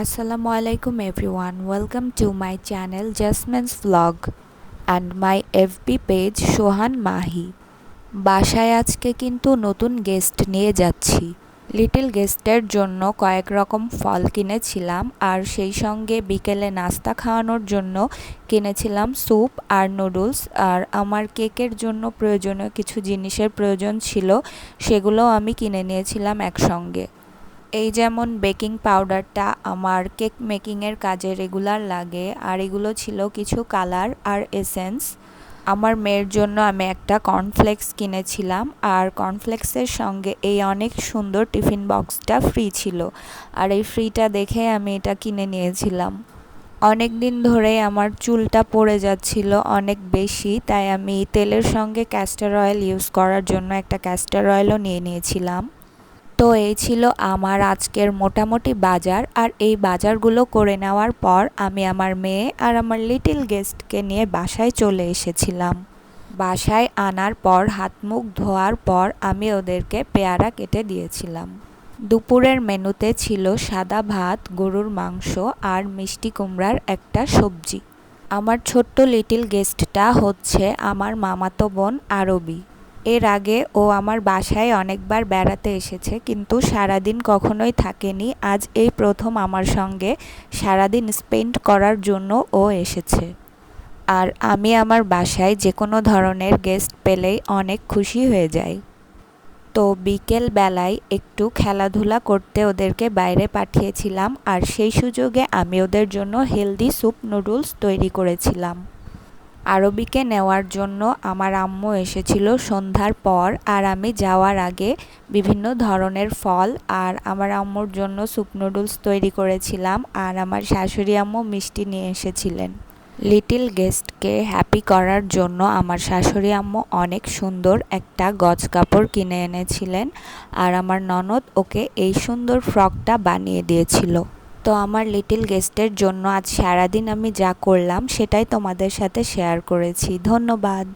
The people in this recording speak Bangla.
Assalamu alaikum, everyone. Welcome to my channel Jasmine's Vlog and my FB page Sohan Mahi বাসায় আজকে কিন্তু নতুন গেস্ট নিয়ে যাচ্ছি। লিটল গেস্টের জন্য কয়েক রকম ফল কিনেছিলাম আর সেই সঙ্গে বিকেলে নাস্তা খাওয়ানোর জন্য কিনেছিলাম স্যুপ আর নুডলস আর আমার কেকের জন্য প্রয়োজনীয় কিছু জিনিসের প্রয়োজন ছিল সেগুলোও আমি কিনে নিয়েছিলাম একসঙ্গে। এই যেমন বেকিং পাউডারটা আমার কেক মেকিংয়ের কাজে রেগুলার লাগে, আর এগুলো ছিল কিছু কালার আর এসেন্স। আমার মেয়ের জন্য আমি একটা কর্নফ্লেক্স কিনেছিলাম, আর কর্নফ্লেক্সের সঙ্গে এই অনেক সুন্দর টিফিন বক্সটা ফ্রি ছিল, আর এই ফ্রিটা দেখে আমি এটা কিনে নিয়েছিলাম। অনেক দিন ধরে আমার চুলটা পড়ে যাচ্ছিল অনেক বেশি, তাই আমি তেলের সঙ্গে ক্যাস্টার অয়েল ইউজ করার জন্য একটা ক্যাস্টার অয়েলও নিয়ে নিয়েছিলাম। তো এই ছিল আমার আজকের মোটামুটি বাজার। আর এই বাজারগুলো করে নেওয়ার পর আমি আমার মেয়ে আর আমার লিটিল গেস্টকে নিয়ে বাসায় চলে এসেছিলাম। বাসায় আনার পর হাত মুখ ধোয়ার পর আমি ওদেরকে পেয়ারা কেটে দিয়েছিলাম। দুপুরের মেনুতে ছিল সাদা ভাত, গরুর মাংস আর মিষ্টি কুমড়ার একটা সবজি। আমার ছোট্ট লিটিল গেস্টটা হচ্ছে আমার মামাতো বোন আরবি। এর আগে ও আমার বাসায় অনেকবার বেড়াতে এসেছে, কিন্তু সারাদিন কখনোই থাকেনি। আজ এই প্রথম আমার সঙ্গে সারাদিন স্পেন্ড করার জন্য ও এসেছে। আর আমি আমার বাসায় যে কোনো ধরনের গেস্ট পেলেই অনেক খুশি হয়ে যাই। তো বিকেল বেলায় একটু খেলাধুলা করতে ওদেরকে বাইরে পাঠিয়েছিলাম, আর সেই সুযোগে আমি ওদের জন্য হেলদি স্যুপ নুডলস তৈরি করেছিলাম। আরবিকে নেওয়ার জন্য আমার আম্মু এসেছিল সন্ধ্যার পর আর আমি যাওয়ার আগে বিভিন্ন ধরনের ফল আর আমার আম্মুর জন্য স্যুপ নুডলস তৈরি করেছিলাম আর আমার শাশুড়ি আম্মু মিষ্টি নিয়ে এসেছিলেন। লিটিল গেস্টকে হ্যাপি করার জন্য আমার শাশুড়ি আম্মু অনেক সুন্দর একটা গজ কাপড় কিনে এনেছিলেন আর আমার ননদ ওকে এই সুন্দর ফ্রকটা বানিয়ে দিয়েছিল। তো আমার লিটিল গেস্টের জন্য আজ সারাদিন আমি যা করলাম সেটাই তোমাদের সাথে শেয়ার করেছি। ধন্যবাদ।